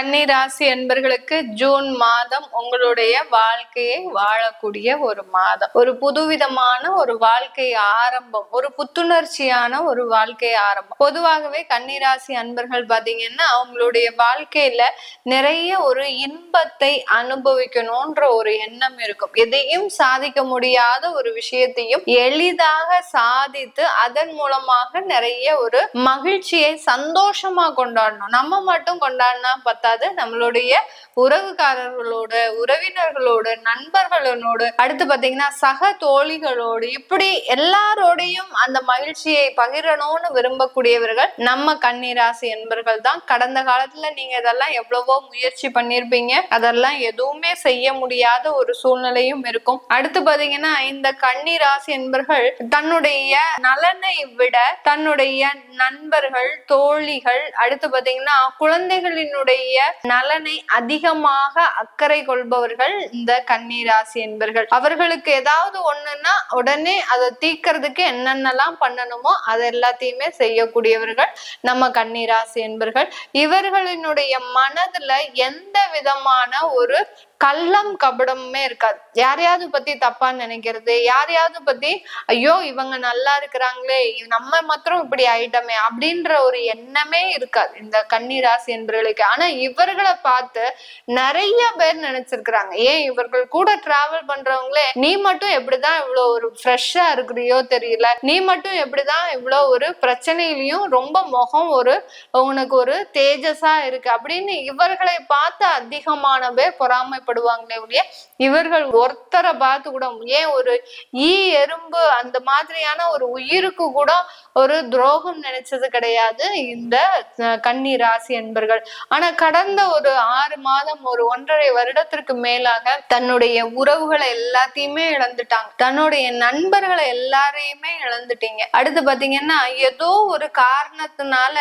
கன்னிராசி என்பர்களுக்கு ஜூன் மாதம் உங்களுடைய வாழ்க்கையை வாழக்கூடிய ஒரு மாதம். ஒரு புதுவிதமான ஒரு வாழ்க்கை ஆரம்பம் ஒரு புத்துணர்ச்சியான ஒரு வாழ்க்கை ஆரம்பம். பொதுவாகவே கன்னிராசி அன்பர்கள் பாத்தீங்கன்னா அவங்களுடைய வாழ்க்கையில நிறைய ஒரு இன்பத்தை அனுபவிக்கணும்ன்ற ஒரு எண்ணம் இருக்கும். எதையும் சாதிக்க முடியாத ஒரு விஷயத்தையும் எளிதாக சாதித்து அதன் மூலமாக நிறைய ஒரு மகிழ்ச்சியை சந்தோஷமா கொண்டாடணும். நம்ம மட்டும் கொண்டாடினா பத்தாது நம்மளுடைய உறவுக்காரர்களோட உறவினர்களோட நண்பர்களோடு அடுத்து பாத்தீங்கன்னா சக தோழிகளோடு இப்படி எல்லாரோடையும் அந்த மகிழ்ச்சியை பகிரணும்னு விரும்பக்கூடியவர்கள் நம்ம கன்னிராசி என்பர்கள் தான். கடந்த காலத்துல நீங்க இதெல்லாம் எவ்வளவோ முயற்சி பண்ணிருப்பீங்க. அதெல்லாம் எதுவுமே செய்ய முடியாத ஒரு சூழ்நிலையும் இருக்கும். அடுத்து பாத்தீங்கன்னா இந்த கன்னிராசி என்பர்கள் தன்னுடைய நலனை விட தன்னுடைய நண்பர்கள் தோழிகள் அடுத்து பாத்தீங்கன்னா குழந்தைகளினுடைய நலனை அதிகமாக அக்கறை கொள்பவர்கள் இந்த கன்னிராசி என்பர்கள். அவர்களுக்கு ஏதாவது ஒண்ணுன்னா உடனே அதை தீக்கிறதுக்கு என்னென்னலாம் பண்ணணுமோ அது எல்லாத்தையுமே செய்யக்கூடியவர்கள் நம்ம கன்னிராசி என்பர்கள். இவர்களினுடைய மனதுல எந்த விதமான ஒரு கள்ளம் கபடமுமே இருக்காது. யாரையாவது பத்தி தப்பா நினைக்கிறது யாரையாவது பத்தி ஐயோ இவங்க நல்லா இருக்கிறாங்களே நம்ம மாத்திரம் இப்படி ஆயிட்டோமே அப்படின்ற ஒரு எண்ணமே இருக்காது. இந்த கன்னிராசி என்பவர்களுக்கு. ஆனா இவர்களை பார்த்து நிறைய பேர் நினைச்சிருக்கிறாங்க. ஏன் இவர்கள் கூட டிராவல் பண்றவங்களே நீ மட்டும் எப்படிதான் இவ்வளவு ஒரு ஃப்ரெஷ்ஷா இருக்கிறியோ தெரியல. நீ மட்டும் எப்படிதான் இவ்வளவு ஒரு பிரச்சனையிலையும் ரொம்ப முகம் ஒரு உனக்கு ஒரு தேஜஸா இருக்கு அப்படின்னு இவர்களை பார்த்து அதிகமான பேர் பொறாமை பொறாமைப்படுவாங்களே ஒழிய இவர்கள் ஒருத்தரை பார்த்து கூட ஏன் ஒரு ஈ எறும்பு அந்த மாதிரியான ஒரு உயிருக்கு கூட ஒரு துரோகம் நினைச்சது கிடையாது இந்த கன்னி ராசி என்பர்கள். ஆனா கடந்த ஒரு ஆறு மாதம் ஒரு ஒன்றரை வருடத்திற்கு மேலாக தன்னுடைய உறவுகளை எல்லாத்தையுமே இழந்துட்டாங்க. தன்னுடைய நண்பர்களை எல்லாரையுமே இழந்துட்டீங்க. அடுத்து பாத்தீங்கன்னா ஏதோ ஒரு காரணத்தினால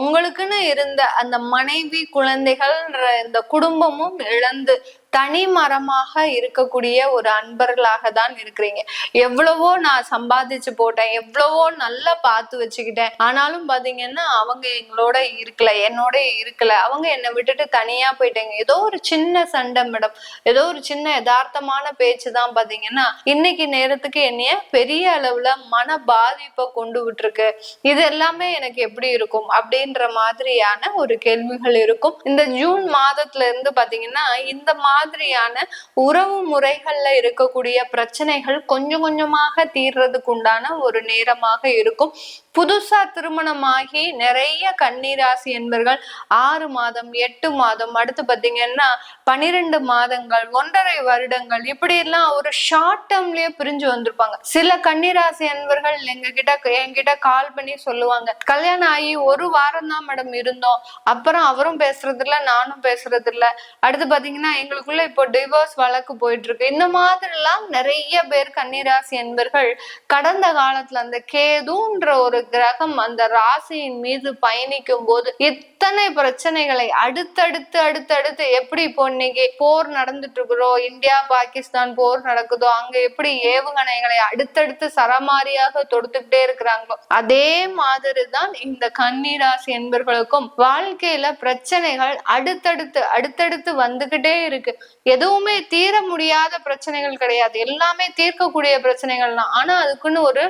உங்களுக்குன்னு இருந்த அந்த மனைவி குழந்தைகள்ன்ற இந்த குடும்பமும் இழந்து தனி மரமாக இருக்கக்கூடிய ஒரு அன்பர்களாக தான் இருக்கிறீங்க. எவ்வளவோ நான் சம்பாதிச்சு போட்டேன் எவ்வளவோ நல்லா பார்த்து வச்சுக்கிட்டேன். ஆனாலும் பாத்தீங்கன்னா அவங்க எங்களோட இருக்கல என்னோட இருக்கல. அவங்க என்னை விட்டுட்டு தனியா போயிட்டாங்க. ஏதோ ஒரு சின்ன சண்டை மேடம் ஏதோ ஒரு சின்ன யதார்த்தமான பேச்சு தான் பாத்தீங்கன்னா இன்னைக்கு நேரத்துக்கு என்னைய பெரிய அளவுல மன பாதிப்பை கொண்டு விட்டுருக்கு. இது எல்லாமே எனக்கு எப்படி இருக்கும் அப்படின்ற மாதிரியான ஒரு கேள்விகள் இருக்கும். இந்த ஜூன் மாதத்துல இருந்து பாத்தீங்கன்னா இந்த மாதிரியான உறவு முறைகள்ல இருக்கக்கூடிய பிரச்சனைகள் கொஞ்சம் கொஞ்சமாக தீர்றதுக்கு உண்டான ஒரு நேரமாக இருக்கும். புதுசா திருமணமாகி நிறைய கண்ணீராசி என்பர்கள் ஆறு மாதம் எட்டு மாதம் அடுத்து பாத்தீங்கன்னா பனிரெண்டு மாதங்கள் ஒன்றரை வருடங்கள் இப்படி எல்லாம் ஒரு ஷார்ட் டேர்ம்லயே பிரிஞ்சு வந்திருப்பாங்க. சில கண்ணீராசி என்பர்கள் எங்க கிட்ட என்கிட்ட கால் பண்ணி சொல்லுவாங்க. கல்யாணம் ஆகி ஒரு வாரம் தான் மேடம் இருந்தோம். அப்புறம் அவரும் பேசுறது இல்ல நானும் பேசுறது இல்ல அடுத்து பாத்தீங்கன்னா எங்களுக்கு எங்களுக்குள்ள இப்போ டிவோர்ஸ் வழக்கு போயிட்டு இருக்கு இந்த மாதிரி எல்லாம் நிறைய பேர் கன்னிராசி என்பர்கள் கடந்த காலத்துல அந்த கேதுன்ற ஒரு கிரகம் அந்த ராசியின் மீது பயணிக்கும் போது இத்தனை பிரச்சனைகளை அடுத்தடுத்து அடுத்தடுத்து எப்படி இப்போ இன்னைக்கு போர் நடந்துட்டு இருக்கிறோம் இந்தியா பாகிஸ்தான் போர் நடக்குதோ அங்க எப்படி ஏவுகணைகளை அடுத்தடுத்து சரமாரியாக தொடுத்துக்கிட்டே இருக்கிறாங்களோ அதே மாதிரி தான் இந்த கன்னிராசி என்பர்களுக்கும் வாழ்க்கையில பிரச்சனைகள் அடுத்தடுத்து அடுத்தடுத்து வந்துகிட்டே இருக்கு. எதுவுமே தீர முடியாத பிரச்சனைகள் கிடையாது. எல்லாமே தீர்க்கக்கூடிய பிரச்சனைகள் தான் ஆனா அதுக்குன்னு ஒரு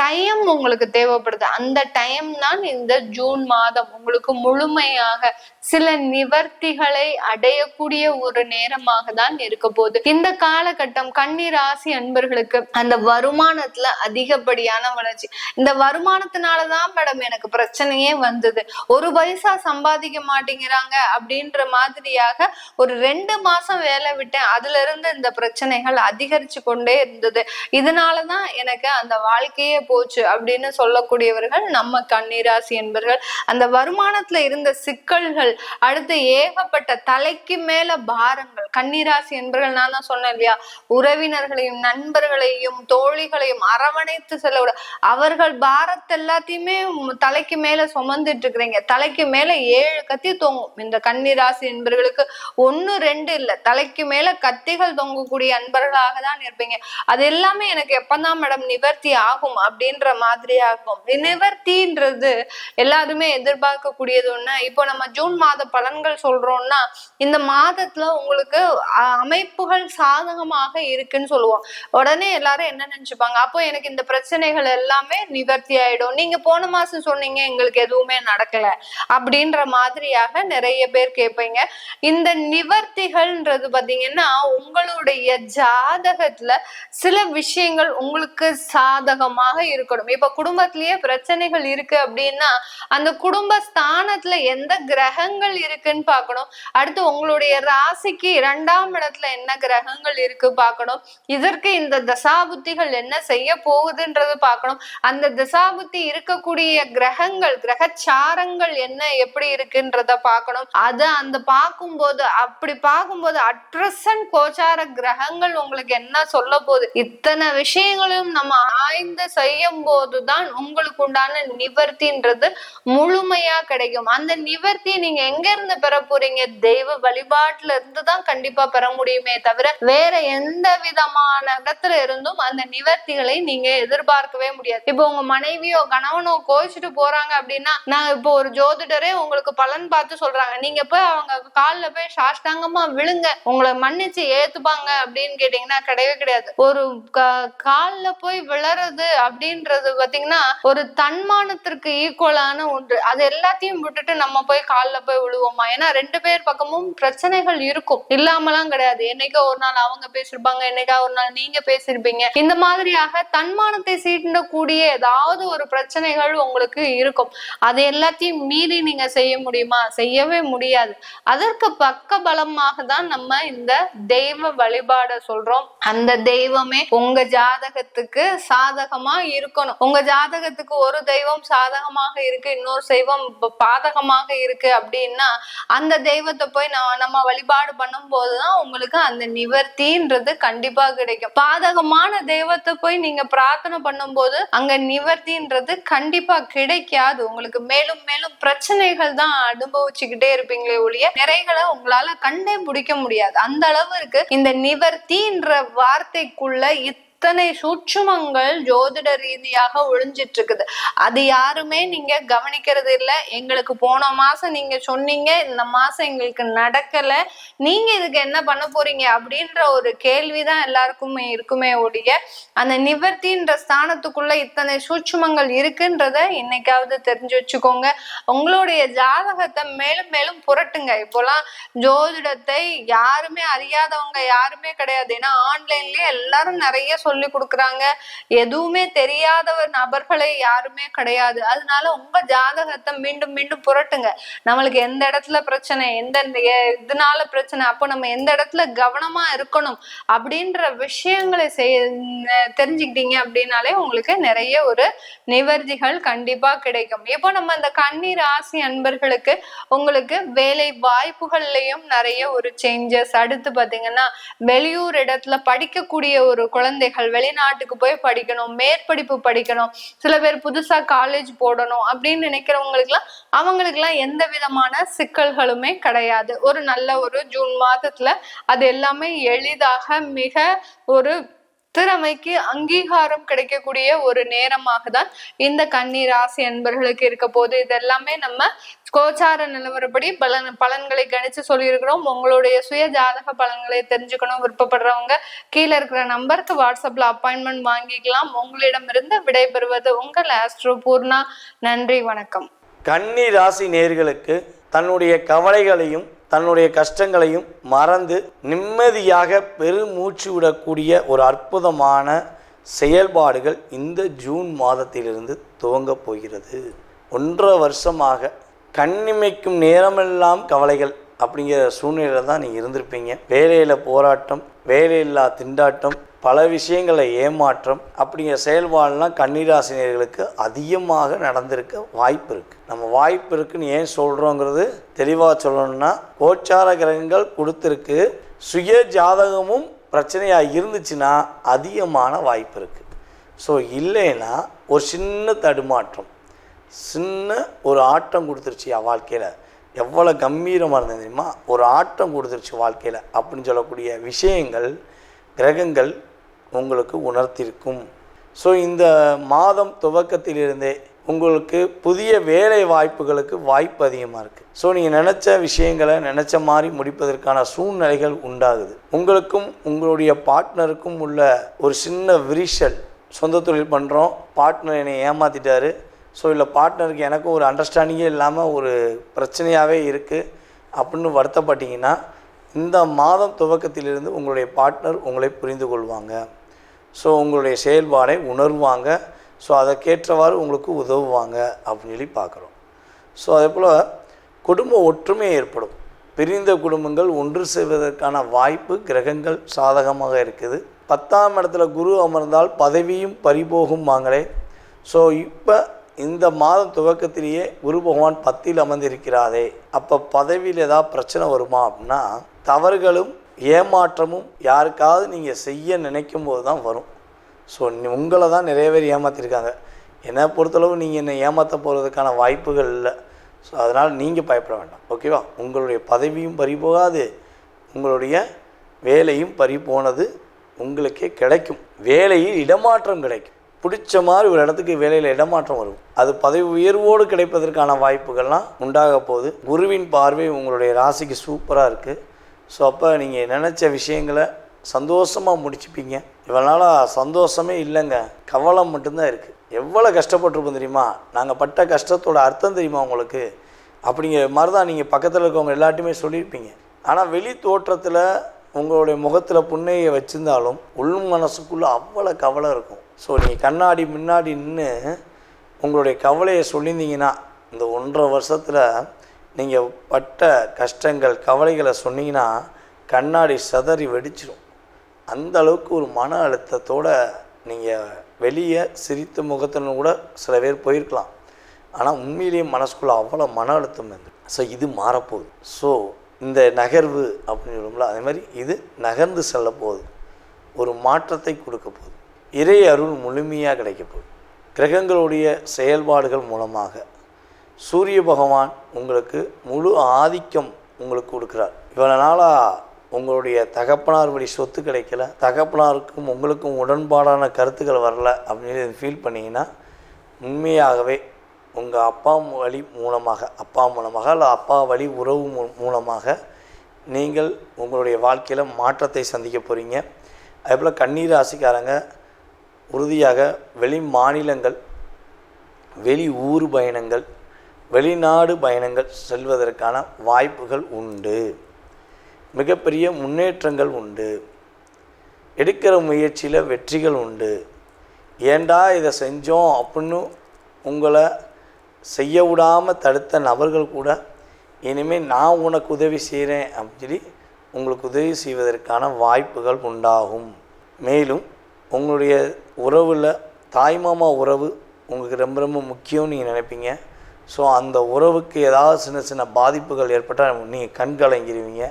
டைம் உங்களுக்கு தேவைப்படுது. அந்த டைம் தான் இந்த ஜூன் மாதம் உங்களுக்கு முழுமையாக சில நிவர்த்திகளை அடையக்கூடிய ஒரு நேரமாக தான் இருக்க போகுது. இந்த காலகட்டம் கன்னி ராசி அன்பர்களுக்கு அந்த வருமானத்துல அதிகப்படியான வளர்ச்சி. இந்த வருமானத்தினாலதான் மேடம் எனக்கு பிரச்சனையே வந்தது. ஒரு பைசா சம்பாதிக்க மாட்டேங்கிறாங்க அப்படின்ற மாதிரியாக ஒரு ரெண்டு மாசம் வேலை விட்டேன். அதுல இருந்து இந்த பிரச்சனைகள் அதிகரிச்சு கொண்டே இருந்தது. இதனாலதான் எனக்கு அந்த வாழ்க்கையை போச்சு அப்படின்னு சொல்லக்கூடியவர்கள் நம்ம கன்னிராசி என்பர்கள். அந்த வருமானத்துல இருந்த சிக்கல்கள் அடுத்து ஏகப்பட்ட தலைக்கு மேல பாரங்கள். கன்னிராசி என்பர்கள் நான் தான் சொன்னேன் இல்லையா? உறவினர்களையும் நண்பர்களையும் தோழிகளையும் அரவணைத்து செல்ல அவர்கள் பாரத்தை எல்லாத்தையுமே தலைக்கு மேல சுமந்துட்டு இருக்கிறீங்க. தலைக்கு மேல ஏழு கத்தி தொங்கும். இந்த கன்னிராசி என்பர்களுக்கு ஒண்ணு ரெண்டு இல்ல. தலைக்கு மேல கத்திகள் தொங்கக்கூடிய அன்பர்களாக தான் இருப்பீங்க. அது எல்லாமே எனக்கு எப்பதான் மேடம் நிவர்த்தி ஆகும் அப்படின்ற மாதிரியா இருக்கும் நிவர்த்தின்றது எல்லாருமே எதிர்பார்க்கக்கூடியது ஒண்ணு. இப்போ நம்ம ஜூன் மாத பலன்கள் சொல்றோம்னா இந்த மாதத்துல உங்களுக்கு அமைப்புகள் சாதகமாக இருக்குன்னு சொல்லுவோம். உடனே எல்லாரும் என்ன நினைச்சுப்பாங்க? அப்போ எனக்கு இந்த பிரச்சனைகள் எல்லாமே நிவர்த்தி ஆயிடும். நீங்க போன மாசம் சொன்னீங்க எங்களுக்கு எதுவுமே நடக்கல அப்படின்ற மாதிரியாக நிறைய பேர் கேட்பீங்க. இந்த நிவர்த்திகள்ன்றது பாத்தீங்கன்னா உங்களுடைய ஜாதகத்துல சில விஷயங்கள் உங்களுக்கு சாதகமாக இருக்கணும். இப்ப குடும்பத்திலேயே பிரச்சனைகள் இருக்கு அப்படின்னா அந்த குடும்ப ஸ்தானத்துல எந்த கிரகங்கள் இருக்குன்னு பார்க்கணும். அடுத்து உங்களுடைய ராசிக்கு இரண்டாம் இடத்துல என்ன கிரகங்கள் இருக்கு பார்க்கணும். இதற்கு இந்த தசாபுத்திகள் என்ன செய்ய போகுதுன்றது பார்க்கணும். அந்த தசாபுத்தி இருக்கக்கூடிய கிரகங்கள் கிரகச்சாரங்கள் என்ன எப்படி இருக்குன்றத பார்க்கணும். அது அந்த பார்க்கும்போது அப்படி பார்க்கும்போது அட்ரசன் கோச்சார கிரகங்கள் உங்களுக்கு என்ன சொல்ல போகுது? இத்தனை விஷயங்களையும் நம்ம ஆய்ந்து செய்யும் போதுதான் உங்களுக்கு உண்டான நிவர்த்தின்றது முழுமையா கிடைக்கும். அந்த நிவர்த்தி நீங்க எங்க இருந்து பெற போறீங்க? தெய்வ வழிபாட்டுல இருந்து தான் கண்டிப்பா பெற முடியுமே தவிர வேற எந்த விதமான இடத்துல இருந்தும் அந்த நிவர்த்திகளை நீங்க எதிர்பார்க்கவே முடியாது. இப்போ உங்க மனைவியோ கணவனோ கோச்சிட்டு போறாங்க அப்படின்னா நான் இப்போ ஒரு ஜோதிடரே உங்களுக்கு பலன் பார்த்து சொல்றாங்க. நீங்க போய் அவங்க கால்ல போய் சாஷ்டாங்கமா விழுங்க. உங்களை மன்னிச்சு ஏத்துப்பாங்க அப்படின்னு கேட்டீங்கன்னா கிடையவே கிடையாது. ஒரு க- கால்ல போய் விழறது அப்படின்றது பாத்தீங்கன்னா ஒரு தன்மானத்திற்கு ஈக்குவலான ஒன்று. அது எல்லாத்தையும் விட்டுட்டு நம்ம போய் கால்ல போய் விழுவோமா? ஏன்னா ரெண்டு பேர் பக்கமும் பிரச்சனைகள் இருக்கும். இல்லாமலாம் கிடையாது. என்னைக்கோ ஒரு நாள் அவங்க பேசிருப்பாங்க என்னைக்கா ஒரு நாள் நீங்க பேசிருப்பீங்க. இந்த மாதிரியாக தன்மானத்தை சீண்டக்கூடிய ஏதாவது ஒரு பிரச்சனைகள் உங்களுக்கு இருக்கும். அது எல்லாத்தையும் மீறி நீங்க செய்ய முடியுமா? செய்யவே முடியாது. அதற்கு பக்க பலமாக தான் நம்ம இந்த தெய்வ வழிபாட சொல்றோம். அந்த தெய்வமே உங்க ஜாதகத்துக்கு சாதகமா இருக்கணும். உங்க ஜாதகத்துக்கு ஒரு தெய்வம் சாதகமாக இருக்கு இன்னொரு தெய்வம் பாதகமாக இருக்கு அப்படின்னா அந்த தெய்வத்தை போய் நம்ம நம்ம வழிபாடு பண்ணும் போதுதான் உங்களுக்கு அந்த நிவர்த்தின்றது கண்டிப்பா கிடைக்கும். பாதகமான தெய்வத்தை போய் நீங்க பிரார்த்தனை பண்ணும்போது அங்க நிவர்த்தின்றது கண்டிப்பா கிடைக்காது. உங்களுக்கு மேலும் மேலும் பிரச்சனைகள் தான் அனுபவிச்சுக்கிட்டே இருப்பீங்களே ஒழிய நிறைகளை உங்களால கண்டே பிடிக்க முடியாது. அந்த அளவிற்கு இந்த நிவர்த்தின்ற வார்த்தைக்குள்ள இத்தனை சூட்சுமங்கள் ஜோதிட ரீதியாக ஒழிஞ்சிட்டு இருக்குது அது யாருமே நீங்க கவனிக்கிறது இல்லை. எங்களுக்கு போன மாசம் நீங்க சொன்னீங்க இந்த மாசம் எங்களுக்கு நடக்கல. நீங்க இதுக்கு என்ன பண்ண போறீங்க அப்படின்ற ஒரு கேள்விதான் எல்லாருக்குமே இருக்குமே ஒழிய அந்த நிவர்த்தின்ற ஸ்தானத்துக்குள்ள இத்தனை சூட்சுமங்கள் இருக்குன்றத இன்னைக்காவது தெரிஞ்சு வச்சுக்கோங்க. உங்களுடைய ஜாதகத்தை மேலும் மேலும் புரட்டுங்க. இப்போலாம் ஜோதிடத்தை யாருமே அறியாதவங்க யாருமே கிடையாது. ஏன்னா ஆன்லைன்லயே எல்லாரும் நிறைய சொல்லி கொடுக்குறாங்க. எதுவுமே தெரியாதவர் நபர்களே யாருமே கிடையாது. அதனால உங்க ஜாதகத்தை மீண்டும் மீண்டும் புரட்டுங்க. நம்மளுக்கு எந்த இடத்துல பிரச்சனை எந்த இதனால பிரச்சனை அப்போ நம்ம எந்த இடத்துல கவனமா இருக்கணும் அப்படின்ற விஷயங்களை செய் தெரிஞ்சுக்கிட்டீங்க அப்படின்னாலே உங்களுக்கு நிறைய ஒரு நிவர்த்திகள் கண்டிப்பா கிடைக்கும். இப்போ நம்ம இந்த கண்ணீர் ஆசி அன்பர்களுக்கு உங்களுக்கு வேலை வாய்ப்புகள்லயும் நிறைய ஒரு சேஞ்சஸ் அடுத்து பாத்தீங்கன்னா வெளியூர் இடத்துல படிக்கக்கூடிய ஒரு குழந்தைகள் வெளிநாட்டுக்கு போய் படிக்கணும் மேற்படிப்பு படிக்கணும் சில பேர் புதுசா காலேஜ் போடணும் அப்படின்னு நினைக்கிறவங்களுக்கு எல்லாம் அவங்களுக்கு எல்லாம் எந்த விதமான சிக்கல்களுமே கிடையாது. ஒரு நல்ல ஒரு ஜூன் மாதத்துல அது எல்லாமே எளிதாக மிக ஒரு திறமைக்கு அங்கீகாரம் கிடைக்கக்கூடிய ஒரு நேரமாக தான் இந்த கன்னி ராசி என்பர்களுக்கு இருக்க போது இது எல்லாமே நம்ம கோச்சார நிலவரப்படி பலன் பலன்களை கணிச்சு சொல்லியிருக்கிறோம். உங்களுடைய சுய ஜாதக பலன்களை தெரிஞ்சுக்கணும். விருப்பப்படுறவங்க கீழே இருக்கிற நம்பருக்கு வாட்ஸ்அப்ல அப்பாயின்மெண்ட் வாங்கிக்கலாம். உங்களிடமிருந்து விடைபெறுவது உங்கள் ஆஸ்ட்ரோ பூர்ணா. நன்றி வணக்கம். கன்னி ராசி நேர்களுக்கு தன்னுடைய கவலைகளையும் தன்னுடைய கஷ்டங்களையும் மறந்து நிம்மதியாக பெருமூச்சு விடக்கூடிய ஒரு அற்புதமான செயல்பாடுகள் இந்த ஜூன் மாதத்திலிருந்து துவங்கப் போகிறது. ஒன்றரை வருஷமாக கண்ணிமைக்கும் நேரமெல்லாம் கவலைகள் அப்படிங்கிற சூழ்நிலையில் தான் நீங்கள் இருந்திருப்பீங்க. வேலையில் போராட்டம் வேலையில்லா திண்டாட்டம் பல விஷயங்களை ஏமாற்றம் அப்படிங்கிற செயல்பாடுலாம் கன்னிராசினியர்களுக்கு அதிகமாக நடந்திருக்க வாய்ப்பு இருக்குது நம்ம வாய்ப்பு இருக்குன்னு ஏன் சொல்கிறோங்கிறது தெளிவாக சொல்லணும்னா கோச்சார கிரகங்கள் கொடுத்துருக்கு. சுய ஜாதகமும் பிரச்சனையாக இருந்துச்சுன்னா அதிகமான வாய்ப்பு இருக்குது ஸோ இல்லைன்னா ஒரு சின்ன தடுமாற்றம் சின்ன ஒரு ஆட்டம் கொடுத்துருச்சு என் வாழ்க்கையில். எவ்வளோ கம்பீரமாக இருந்தது தெரியுமா? ஒரு ஆட்டம் கொடுத்துருச்சு வாழ்க்கையில் அப்படின்னு சொல்லக்கூடிய விஷயங்கள் கிரகங்கள் உங்களுக்கு உணர்த்திருக்கும். ஸோ இந்த மாதம் துவக்கத்திலிருந்தே உங்களுக்கு புதிய வேலை வாய்ப்புகளுக்கு வாய்ப்பு அதிகமாக இருக்குது ஸோ நீங்கள் நினச்ச விஷயங்களை நினச்ச மாதிரி முடிப்பதற்கான சூழ்நிலைகள் உண்டாகுது. உங்களுக்கும் உங்களுடைய பார்ட்னருக்கும் உள்ள ஒரு சின்ன விரிசல் சொந்த தொழில் பண்ணுறோம் பார்ட்னர் என்னை ஏமாற்றிட்டாரு ஸோ இல்லை பார்ட்னருக்கு எனக்கும் ஒரு அண்டர்ஸ்டாண்டிங்கே இல்லாமல் ஒரு பிரச்சனையாகவே இருக்குது அப்படின்னு வருத்தப்பட்டிங்கன்னா இந்த மாதம் துவக்கத்திலிருந்து உங்களுடைய பார்ட்னர் உங்களை புரிந்து கொள்வாங்க. ஸோ உங்களுடைய செயல்பாடை உணர்வாங்க. ஸோ அதற்கேற்றவாறு உங்களுக்கு உதவுவாங்க அப்படின்னு சொல்லி பார்க்குறோம். ஸோ அதே போல் குடும்ப ஒற்றுமை ஏற்படும். பிரிந்த குடும்பங்கள் ஒன்று செய்வதற்கான வாய்ப்பு கிரகங்கள் சாதகமாக இருக்குது. பத்தாம் இடத்துல குரு அமர்ந்தால் பதவியும் பறிபோகும் வாங்களே. ஸோ இப்போ இந்த மாதம் துவக்கத்திலேயே குரு பகவான் பத்தில் அமர்ந்திருக்கிறாரே. அப்போ பதவியில் ஏதாவது பிரச்சனை வருமா அப்படின்னா தவறுகளும் ஏமாற்றமும் யாருக்காவது நீங்கள் செய்ய நினைக்கும் போது தான் வரும். ஸோ உங்களை தான் நிறைய பேர் ஏமாற்றிருக்காங்க என்னை பொறுத்தளவு நீங்கள் என்னை ஏமாற்ற போகிறதுக்கான வாய்ப்புகள் இல்லை. ஸோ அதனால் நீங்கள் பயப்பட வேண்டாம். ஓகேவா உங்களுடைய பதவியும் பறி போகாது. உங்களுடைய வேலையும் பறி போனது உங்களுக்கே கிடைக்கும். வேலையில் இடமாற்றம் கிடைக்கும். பிடிச்ச மாதிரி ஒரு இடத்துக்கு வேலையில் இடமாற்றம் வரும். அது பதவி உயர்வோடு கிடைப்பதற்கான வாய்ப்புகள்லாம் உண்டாக போகுது. குருவின் பார்வை உங்களுடைய ராசிக்கு சூப்பராக இருக்குது ஸோ அப்போ நீங்கள் நினச்ச விஷயங்களை சந்தோஷமாக முடிச்சுப்பீங்க. இவனால் சந்தோஷமே இல்லைங்க. கவலை மட்டும்தான் இருக்குது எவ்வளோ கஷ்டப்பட்டிருப்போம் தெரியுமா? நாங்கள் பட்ட கஷ்டத்தோட அர்த்தம் தெரியுமா உங்களுக்கு? அப்படிங்கிற மாதிரி தான் நீங்கள் பக்கத்தில் இருக்கவங்க எல்லாட்டையுமே சொல்லியிருப்பீங்க. ஆனால் வெளி தோற்றத்தில் உங்களுடைய முகத்தில் புன்னையை வச்சுருந்தாலும் உள் மனசுக்குள்ளே அவ்வளோ கவலை இருக்கும். ஸோ நீங்கள் கண்ணாடி முன்னாடி நின்று உங்களுடைய கவலையை சொல்லியிருந்தீங்கன்னா இந்த ஒன்றரை வருஷத்தில் நீங்கள் பட்ட கஷ்டங்கள் கவலைகளை சொன்னீங்கன்னா கண்ணாடி சதறி வெடிச்சிடும் அந்த அளவுக்கு ஒரு மன அழுத்தத்தோட நீங்கள் வெளியே சிரித்த முகத்துடன் கூட சில பேர் போயிருக்கலாம். ஆனால் உண்மையிலேயே மனசுக்குள்ளே அவ்வளோ மன அழுத்தம் இருந்து ஸோ இது மாறப்போகுது. ஸோ இந்த நகர்வு அப்படின்னு சொல்லுவோம்ல அதே மாதிரி இது நகர்ந்து செல்ல போகுது ஒரு மாற்றத்தை கொடுக்க போகுது. இறை அருள் முழுமையாக கிடைக்க போகுது. கிரகங்களுடைய செயல்பாடுகள் மூலமாக. சூரிய பகவான் உங்களுக்கு முழு ஆதிக்கம் உங்களுக்கு கொடுக்குறார். இவ்வளோ நாளாக உங்களுடைய தகப்பனார் வழி சொத்து கிடைக்கல தகப்பனாருக்கும் உங்களுக்கும் உடன்பாடான கருத்துக்கள் வரல அப்படின்னு ஃபீல் பண்ணிங்கன்னா உண்மையாகவே உங்கள் அப்பா வழி மூலமாக அப்பா மூலமாக இல்லை அப்பா வழி உறவு மூ- மூலமாக நீங்கள் உங்களுடைய வாழ்க்கையில் மாற்றத்தை சந்திக்க போகிறீங்க அதேபோல் கண்ணீர் ராசிக்காரங்க உறுதியாக வெளி மாநிலங்கள் வெளி ஊர் பயணங்கள் வெளிநாடு பயணங்கள் செல்வதற்கான வாய்ப்புகள் உண்டு. மிகப்பெரிய முன்னேற்றங்கள் உண்டு. எடுக்கிற முயற்சியில் வெற்றிகள் உண்டு. ஏண்டா இதை செஞ்சோம் அப்படின்னு உங்களை செய்ய விடாமல் தடுத்த நபர்கள் கூட இனிமேல் நான் உனக்கு உதவி செய்கிறேன் அப்படின்னு சொல்லி உங்களுக்கு உதவி செய்வதற்கான வாய்ப்புகள் உண்டாகும். மேலும் உங்களுடைய உறவில் தாய்மாமா உறவு உங்களுக்கு ரொம்ப ரொம்ப முக்கியம்னு நீங்கள் நினைப்பீங்க. ஸோ அந்த உறவுக்கு ஏதாவது சின்ன சின்ன பாதிப்புகள் ஏற்பட்டால் நீங்கள் கண் கலங்கிடுவீங்க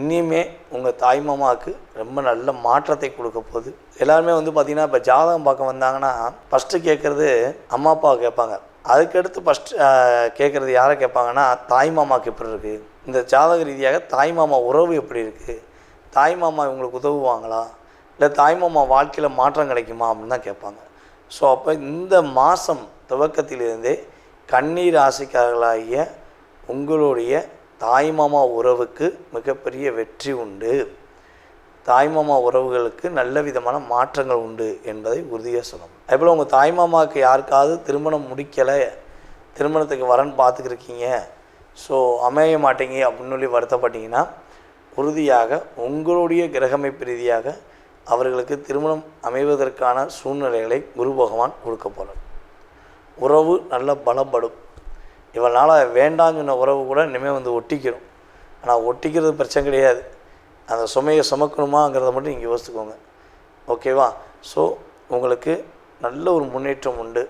இனிமே உங்கள் தாய்மாமாவுக்கு ரொம்ப நல்ல மாற்றத்தை கொடுக்க போகுது. எல்லாருமே வந்து பார்த்திங்கன்னா இப்போ ஜாதகம் பார்க்க வந்தாங்கன்னா ஃபஸ்ட்டு கேட்குறது அம்மா அப்பாவை கேட்பாங்க. அதுக்கடுத்து ஃபஸ்ட்டு கேட்குறது யாரை கேட்பாங்கன்னா தாய்மாமாவுக்கு எப்படி இருக்குது இந்த ஜாதக ரீதியாக தாய்மாமா உறவு எப்படி இருக்குது தாய்மாமா இவங்களுக்கு உதவுவாங்களா? இல்லை தாய்மாமா வாழ்க்கையில் மாற்றம் கிடைக்குமா? அப்படின்னு தான் கேட்பாங்க. ஸோ அப்போ இந்த மாதம் துவக்கத்திலிருந்தே கண்ணீர் ராசிக்காரர்களாகிய உங்களுடைய தாய்மாமா உறவுக்கு மிகப்பெரிய வெற்றி உண்டு. தாய்மாமா உறவுகளுக்கு நல்ல விதமான மாற்றங்கள் உண்டு என்பதை உறுதியாக சொல்லணும். அதேபோல் உங்கள் தாய்மாமாவுக்கு யாருக்காவது திருமணம் முடிக்கலை திருமணத்துக்கு வரன் பார்த்துக்கிருக்கீங்க ஸோ அமைய மாட்டீங்க அப்படின்னு சொல்லி வருத்தப்பட்டீங்கன்னா உறுதியாக உங்களுடைய கிரகமைப்பு ரீதியாக அவர்களுக்கு திருமணம் அமைவதற்கான சூழ்நிலைகளை குரு பகவான் கொடுக்க போகிறார் உறவு நல்ல பலப்படும். இவனால் வேண்டாம்னு சொன்ன உறவு கூட இனிமேல் வந்து ஒட்டிக்கிறோம் ஆனால் ஒட்டிக்கிறது பிரச்சனை கிடையாது. அந்த சுமையை சுமக்கணுமாங்கிறத மட்டும் நீங்கள் யோசித்துக்கோங்க ஓகேவா? ஸோ உங்களுக்கு நல்ல ஒரு முன்னேற்றம் உண்டு.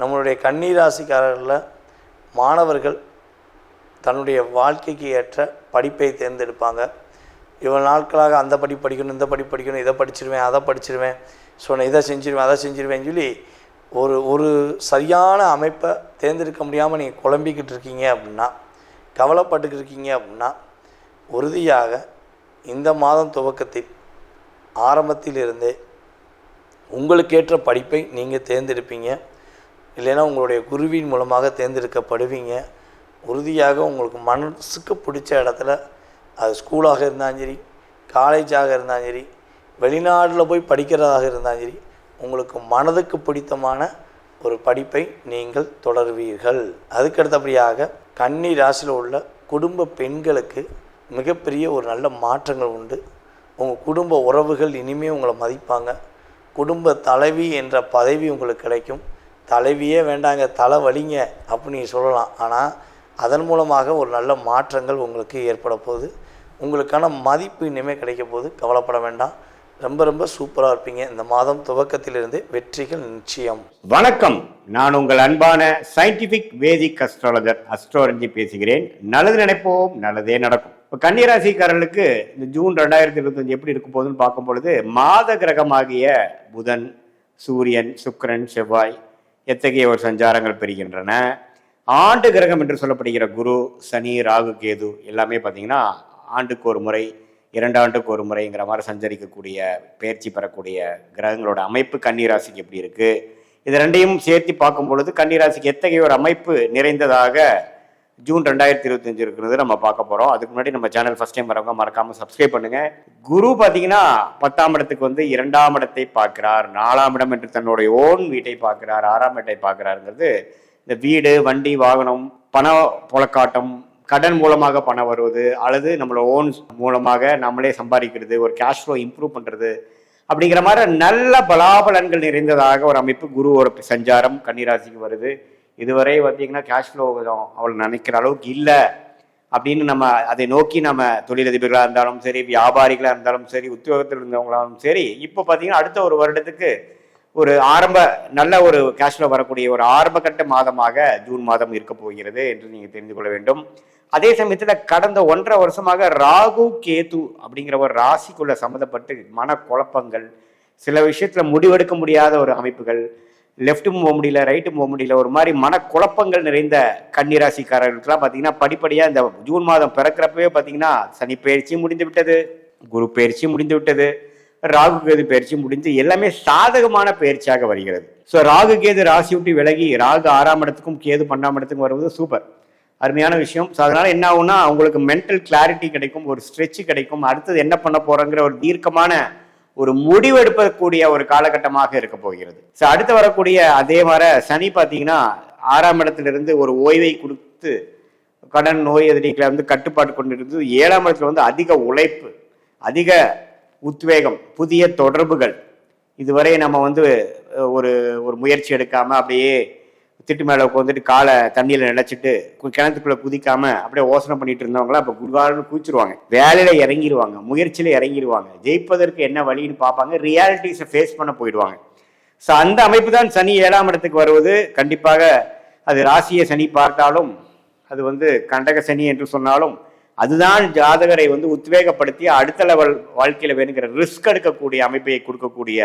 நம்மளுடைய கண்ணீராசிக்காரர்களில் மாணவர்கள் தன்னுடைய வாழ்க்கைக்கு ஏற்ற படிப்பை தேர்ந்தெடுப்பாங்க. இவ்வளோ நாட்களாக அந்த படி படிக்கணும் இந்த படி படிக்கணும் இதை படிச்சிருவேன் அதை படிச்சிருவேன். ஸோ நான் இதை செஞ்சிருவேன் அதை செஞ்சிருவேன்னு சொல்லி ஒரு ஒரு சரியான அமைப்பை தேர்ந்தெடுக்க முடியாமல் நீங்கள் குழம்பிக்கிட்டு இருக்கீங்க அப்படின்னா கவலைப்பட்டுக்கிட்டு இருக்கீங்க அப்படின்னா உறுதியாக இந்த மாதம் துவக்கத்தில் ஆரம்பத்திலிருந்தே உங்களுக்கேற்ற படிப்பை நீங்கள் தேர்ந்தெடுப்பீங்க. இல்லைன்னா உங்களுடைய குருவின் மூலமாக தேர்ந்தெடுக்கப்படுவீங்க. உறுதியாக உங்களுக்கு மனசுக்கு பிடிச்ச இடத்துல அது ஸ்கூலாக இருந்தாலும் சரி காலேஜாக இருந்தாலும் சரி வெளிநாட்டில் போய் படிக்கிறதாக இருந்தாலும் சரி உங்களுக்கு மனதுக்கு பிடித்தமான ஒரு படிப்பை நீங்கள் தொடருவீர்கள். அதுக்கடுத்தபடியாக கன்னி ராசியில் உள்ள குடும்ப பெண்களுக்கு மிகப்பெரிய ஒரு நல்ல மாற்றங்கள் உண்டு. உங்கள் குடும்ப உறவுகள் இனிமேல் உங்களை மதிப்பாங்க. குடும்ப தலைவி என்ற பதவி உங்களுக்கு கிடைக்கும். தலைவியே வேண்டாங்க தலை வலிங்க அப்படின்னு சொல்லலாம். ஆனால் அதன் மூலமாக ஒரு நல்ல மாற்றங்கள் உங்களுக்கு ஏற்பட போகுது. உங்களுக்கான மதிப்பு இனிமேல் கிடைக்க போகுது. கவலைப்பட வேண்டாம். ரொம்ப ரொம்ப சூப்பராக இருப்பீங்க. இந்த மாதம் துவக்கத்திலிருந்து வெற்றிகள் நிச்சயம். வணக்கம். நான் உங்கள் அன்பான சயின்டிபிக் வேதிக் அஸ்ட்ராலஜர் அஸ்ட்ராலஜி பேசுகிறேன். நல்லது நினைப்போம் நல்லதே நடக்கும். இப்போ கன்னிராசிக்காரர்களுக்கு இந்த ஜூன் ரெண்டாயிரத்தி இருபத்தஞ்சு எப்படி இருக்கும் போதுன்னு பார்க்கும் பொழுது மாத கிரகமாகிய புதன் சூரியன் சுக்கரன் செவ்வாய் எத்தகைய ஒரு சஞ்சாரங்கள் பெறுகின்றன? ஆண்டு கிரகம் என்று சொல்லப்படுகிற குரு சனி ராகு கேது எல்லாமே பார்த்தீங்கன்னா ஆண்டுக்கு ஒரு முறை இரண்டு ஆண்டுக்கு ஒரு முறைங்கிற மாதிரி சஞ்சரிக்கக்கூடிய பயிற்சி பெறக்கூடிய கிரகங்களோட அமைப்பு கன்னிராசிக்கு எப்படி இருக்கு? இது ரெண்டையும் சேர்த்து பார்க்கும் பொழுது கன்னிராசிக்கு எத்தகைய ஒரு அமைப்பு நிறைந்ததாக ஜூன் ரெண்டாயிரத்தி இருபத்தஞ்சு இருக்கிறது நம்ம பார்க்க போகிறோம் அதுக்கு முன்னாடி நம்ம சேனல் ஃபர்ஸ்ட் டைம் வரவங்க மறக்காம சப்ஸ்கிரைப் பண்ணுங்க. குரு பார்த்தீங்கன்னா பத்தாம் இடத்துக்கு வந்து இரண்டாம் இடத்தை பார்க்கிறார். நாலாம் இடம் என்று தன்னுடைய ஓன் வீட்டை பார்க்கிறார். ஆறாம் இடத்தை பார்க்கிறாருங்கிறது இந்த வீடு வண்டி வாகனம் பண புழக்காட்டம் கடன் மூலமாக பணம் வருவது அல்லது நம்மளோட ஓன் மூலமாக நம்மளே சம்பாதிக்கிறது ஒரு கேஷ் ஃப்ளோ இம்ப்ரூவ் பண்ணுறது அப்படிங்கிற மாதிரி நல்ல பலாபலன்கள் நிறைந்ததாக ஒரு அமைப்பு குரு ஒரு சஞ்சாரம் கன்னிராசிக்கு வருது. இதுவரை பார்த்தீங்கன்னா கேஷ் ஃப்ளோ அவள் நினைக்கிற அளவுக்கு இல்லை. அப்படின்னு நம்ம அதை நோக்கி நம்ம தொழிலதிபர்களாக இருந்தாலும் சரி வியாபாரிகளாக இருந்தாலும் சரி உத்தியோகத்தில் இருந்தவங்களாலும் சரி இப்போ பார்த்தீங்கன்னா அடுத்த ஒரு வருடத்துக்கு ஒரு ஆரம்ப நல்ல ஒரு கேஷ்ல வரக்கூடிய ஒரு ஆரம்ப கட்ட மாதமாக ஜூன் மாதம் இருக்க போகிறது என்று நீங்கள் தெரிந்து கொள்ள வேண்டும். அதே சமயத்தில் கடந்த ஒன்றரை வருஷமாக ராகு கேது அப்படிங்கிற ஒரு ராசிக்குள்ள சம்மந்தப்பட்டு மனக்குழப்பங்கள் சில விஷயத்தில் முடிவெடுக்க முடியாத ஒரு அமைப்புகள் லெஃப்ட்டும் போக முடியல ரைட்டும் போக முடியல ஒரு மாதிரி மனக்குழப்பங்கள் நிறைந்த கன்னிராசிக்காரர்களுக்கெல்லாம் பார்த்தீங்கன்னா படிப்படியாக இந்த ஜூன் மாதம் பிறக்கிறப்பவே பார்த்தீங்கன்னா சனி பயிற்சி முடிந்து விட்டது குரு பயிற்சி முடிந்து விட்டது ராகு கேது பயிற்சி முடிஞ்சு எல்லாமே சாதகமான பயிற்சியாக வருகிறது. ஸோ ராகு கேது ராசி விட்டு விலகி ராகு ஆறாம் இடத்துக்கும் கேது பன்னெண்டாம் இடத்துக்கும் வருவது சூப்பர் அருமையான விஷயம். ஸோ அதனால் என்ன ஆகும்னா அவங்களுக்கு மென்டல் கிளாரிட்டி கிடைக்கும் ஒரு ஸ்ட்ரெச் கிடைக்கும். அடுத்தது என்ன பண்ண போகிறோங்கிற ஒரு தீர்க்கமான ஒரு முடிவெடுப்பக்கூடிய ஒரு காலகட்டமாக இருக்க போகிறது. ஸோ அடுத்து வரக்கூடிய அதே மாதிரி சனி பார்த்தீங்கன்னா ஆறாம் இடத்துலேருந்து ஒரு ஓய்வை கொடுத்து கடன் நோய் எதிரிகளை வந்து கட்டுப்பாடு கொண்டிருந்து ஏழாம் இடத்துல வந்து அதிக உழைப்பு அதிக உத்வேகம் புதிய தொடர்புகள். இதுவரை நம்ம வந்து ஒரு ஒரு முயற்சி எடுக்காமல் அப்படியே திட்டு மேலே உட்காந்துட்டு காலை தண்ணியில் நினைச்சிட்டு கு- கிணத்துக்குள்ள குதிக்காம அப்படியே ஓசனம் பண்ணிட்டு இருந்தவங்களாம் இப்போ குருகாலன்னு குதிச்சிருவாங்க. வேலையில் இறங்கிடுவாங்க முயற்சியில் இறங்கிடுவாங்க ஜெயிப்பதற்கு என்ன வழின்னு பார்ப்பாங்க ரியாலிட்டிஸை ஃபேஸ் பண்ண போயிடுவாங்க. ஸோ அந்த அமைப்பு தான் சனி ஏழாம் இடத்துக்கு வருவது. கண்டிப்பாக அது ராசியை சனி பார்த்தாலும் அது வந்து கண்டக சனி என்று சொன்னாலும் அதுதான் ஜாதகரை வந்து உத்வேகப்படுத்தி அடுத்த லெவல் வாழ்க்கையில் வேணுங்கிற ரிஸ்க் எடுக்கக்கூடிய அமைப்பை கொடுக்கக்கூடிய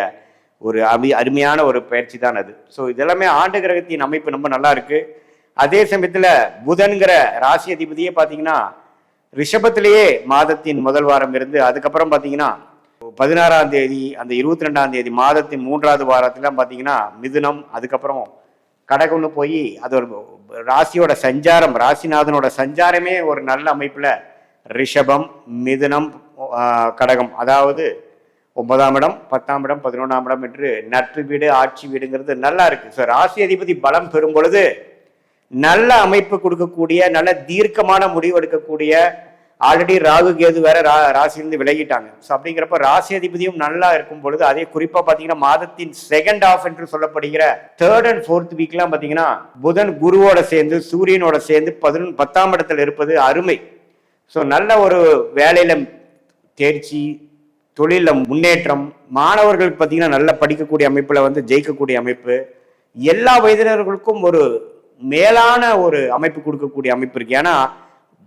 ஒரு அமி அருமையான ஒரு பயிற்சி தான் அது. ஸோ இதெல்லாமே ஆண்டு கிரகத்தின் அமைப்பு ரொம்ப நல்லா இருக்கு. அதே சமயத்தில் புதன்கிற ராசி அதிபதியே பார்த்தீங்கன்னா ரிஷபத்திலேயே மாதத்தின் முதல் வாரம் இருந்து அதுக்கப்புறம் பார்த்தீங்கன்னா பதினாறாம் தேதி அந்த இருபத்தி ரெண்டாம் தேதி மாதத்தின் மூன்றாவது வாரத்திலாம் பார்த்தீங்கன்னா மிதுனம் அதுக்கப்புறம் கடகம்னு போய் அது ஒரு ராசியோட சஞ்சாரம் ராசிநாதனோட சஞ்சாரமே ஒரு நல்ல அமைப்பில் ரிஷபம் மிதுனம் கடகம். அதாவது ஒன்பதாம் இடம் பத்தாம் இடம் பதினொன்றாம் இடம் என்று நட்பு வீடு ஆட்சி வீடுங்கிறது நல்லா இருக்கு. ஸோ ராசி அதிபதி பலம் பெறும் பொழுது நல்ல அமைப்பு கொடுக்கக்கூடிய நல்ல தீர்க்கமான முடிவு எடுக்கக்கூடிய ஆல்ரெடி ராகு கேது வேற ரா ராசியிலிருந்து விலகிட்டாங்க. ஸோ அப்படிங்கிறப்ப ராசி அதிபதியும் நல்லா இருக்கும் பொழுது அதே குறிப்பாக பார்த்தீங்கன்னா மாதத்தின் செகண்ட் ஆஃப் என்று சொல்லப்படுகிற தேர்ட் அண்ட் ஃபோர்த் வீக்லாம் பார்த்தீங்கன்னா புதன் குருவோட சேர்ந்து சூரியனோட சேர்ந்து பதினொன்று பத்தாம் இடத்துல இருப்பது அருமை. ஸோ நல்ல ஒரு வேலையில தேர்ச்சி தொழிலில் முன்னேற்றம் மாணவர்களுக்கு பார்த்தீங்கன்னா நல்லா படிக்கக்கூடிய அமைப்பில் வந்து ஜெயிக்கக்கூடிய அமைப்பு எல்லா வயதினர்களுக்கும் ஒரு மேலான ஒரு அமைப்பு கொடுக்கக்கூடிய அமைப்பு இருக்கு. ஏன்னா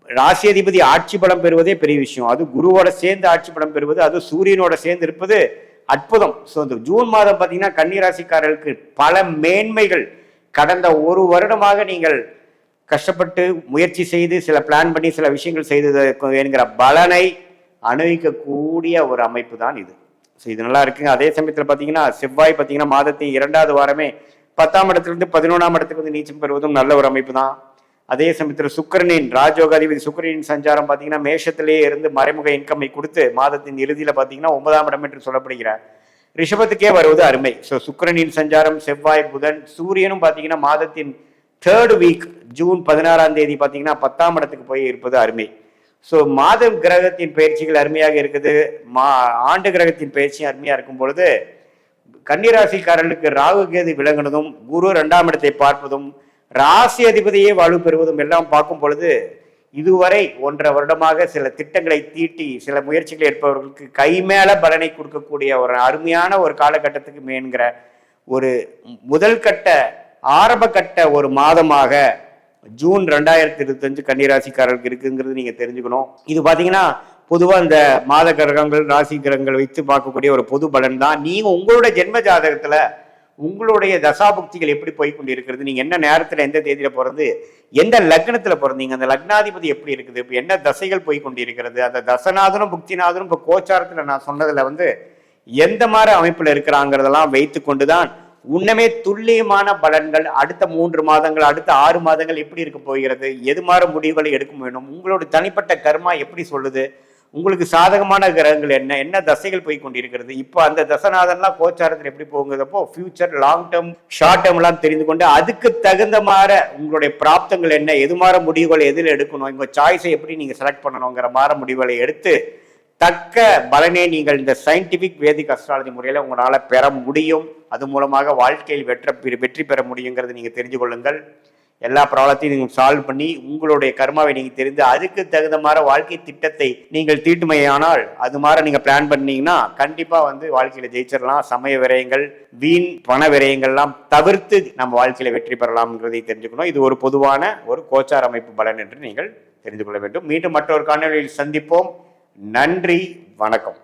ராசி அதிபதி ஆட்சி பலம் பெறுவதே பெரிய விஷயம். அது குருவோட சேர்ந்து ஆட்சி பலம் பெறுவது அது சூரியனோட சேர்ந்து இருப்பது அற்புதம். ஸோ இந்த ஜூன் மாதம் பார்த்தீங்கன்னா கன்னிராசிக்காரர்களுக்கு பல மேன்மைகள். கடந்த ஒரு வருடமாக நீங்கள் கஷ்டப்பட்டு முயற்சி செய்து சில பிளான் பண்ணி சில விஷயங்கள் செய்ததற்கு வேணுங்கிற பலனை அணுகிக்கக்கூடிய ஒரு அமைப்பு தான் இது. ஸோ இது நல்லா இருக்குங்க அதே சமயத்தில் பார்த்தீங்கன்னா செவ்வாய் பார்த்தீங்கன்னா மாதத்தின் இரண்டாவது வாரமே பத்தாம் இடத்துலேருந்து பதினொன்றாம் இடத்துக்கு வந்து நீச்சம் பெறுவதும் நல்ல ஒரு அமைப்பு தான். அதே சமயத்தில் சுக்கிரனின் ராஜோகாதிபதி சுக்கரனின் சஞ்சாரம் பார்த்தீங்கன்னா மேஷத்திலேயே இருந்து மறைமுக இன்கம்மை கொடுத்து மாதத்தின் இறுதியில் பார்த்தீங்கன்னா ஒன்பதாம் இடம் என்று சொல்லப்படுகிறார். ரிஷபத்துக்கே வருவது அருமை. ஸோ சுக்கரனின் சஞ்சாரம் செவ்வாய் புதன் சூரியனும் பார்த்தீங்கன்னா மாதத்தின் தேர்ட் வீக் ஜூன் பதினாறாம் தேதி பார்த்தீங்கன்னா பத்தாம் இடத்துக்கு போய் இருப்பது அருமை. ஸோ மாதம் கிரகத்தின் பயிற்சிகள் அருமையாக இருக்குது. மா ஆண்டு கிரகத்தின் பயிற்சியும் அருமையாக இருக்கும் பொழுது கன்னிராசிக்காரர்களுக்கு ராகு கேது விளங்குனதும் குரு ரெண்டாம் இடத்தை பார்ப்பதும் ராசி அதிபதியே வாழ்வு பெறுவதும் எல்லாம் பார்க்கும் பொழுது இதுவரை ஒன்றரை வருடமாக சில திட்டங்களை தீட்டி சில முயற்சிகளை எடுப்பவர்களுக்கு கைமேல பலனை கொடுக்கக்கூடிய ஒரு அருமையான ஒரு காலகட்டத்துக்கு மேன்கிற ஒரு முதல் கட்ட ஆரம்ப கட்ட ஒரு மாதமாக ஜூன் ரெண்டாயிரத்தி இருபத்தஞ்சு கன்னிராசிக்காரர்களுக்கு இருக்குங்கிறது நீங்க தெரிஞ்சுக்கணும். இது பாத்தீங்கன்னா பொதுவா இந்த மாத கிரகங்கள் ராசி கிரகங்கள் வைத்து பார்க்கக்கூடிய ஒரு பொது பலன் தான். நீங்க உங்களோட ஜென்ம ஜாதகத்துல உங்களுடைய தசாபுக்திகள் எப்படி போய் கொண்டு இருக்கிறது நீங்க என்ன நேரத்துல எந்த தேதியில பிறந்து எந்த லக்னத்துல பிறந்தீங்க அந்த லக்னாதிபதி எப்படி இருக்குது இப்போ என்ன தசைகள் போய் கொண்டு இருக்கிறது அந்த தசநாதனும் புக்திநாதனும் இப்போ கோச்சாரத்துல நான் சொன்னதுல வந்து எந்த மாதிரி அமைப்புல இருக்கிறாங்கிறதெல்லாம் வைத்து கொண்டுதான் உன்னமே துல்லியமான பலன்கள் அடுத்த மூன்று மாதங்கள் அடுத்த ஆறு மாதங்கள் எப்படி இருக்க போகிறது எது மாதிரி முடிவுகளை எடுக்க வேண்டும் உங்களோட தனிப்பட்ட கர்மா எப்படி சொல்லுது உங்களுக்கு சாதகமான கிரகங்கள் என்ன என்ன தசைகள் போய் கொண்டிருக்கிறது இப்போ அந்த தசநாதன்லாம் கோச்சாரத்தில் எப்படி போகுங்கிறப்போ ஃபியூச்சர் லாங் டேர்ம் ஷார்ட் டேர்ம்லாம் தெரிந்து கொண்டு அதுக்கு தகுந்த மாதிரி உங்களுடைய பிராப்தங்கள் என்ன எது மாதிரி முடிவுகளை எதில் எடுக்கணும் உங்கள் சாய்ஸை எப்படி நீங்கள் செலக்ட் பண்ணணுங்கிற மாதிரி முடிவுகளை எடுத்து தக்க பலனை நீங்கள் இந்த சயின்டிபிக் வேதிக் அஸ்ட்ராலஜி முறையில் உங்களால் பெற முடியும். அது மூலமாக வாழ்க்கையில் வெற்ற வெற்றி பெற முடியுங்கிறது நீங்கள் தெரிஞ்சு கொள்ளுங்கள். எல்லா ப்ராப்ளத்தையும் நீங்கள் சால்வ் பண்ணி உங்களுடைய கர்மாவை நீங்கள் தெரிந்து அதுக்கு தகுந்த மாதிரி வாழ்க்கை திட்டத்தை நீங்கள் தீட்டுமையானால் அது மாதிரி நீங்கள் பிளான் பண்ணீங்கன்னா கண்டிப்பாக வந்து வாழ்க்கையில் ஜெயிச்சிடலாம் சமய விரயங்கள் வீண் பண விரயங்கள்லாம் தவிர்த்து நம்ம வாழ்க்கையில் வெற்றி பெறலாம்ங்கிறதை தெரிஞ்சுக்கணும். இது ஒரு பொதுவான ஒரு கோச்சார் அமைப்பு பலன் என்று நீங்கள் தெரிந்து கொள்ள வேண்டும். மீண்டும் மற்றொரு காணொலியில் சந்திப்போம். நன்றி வணக்கம்.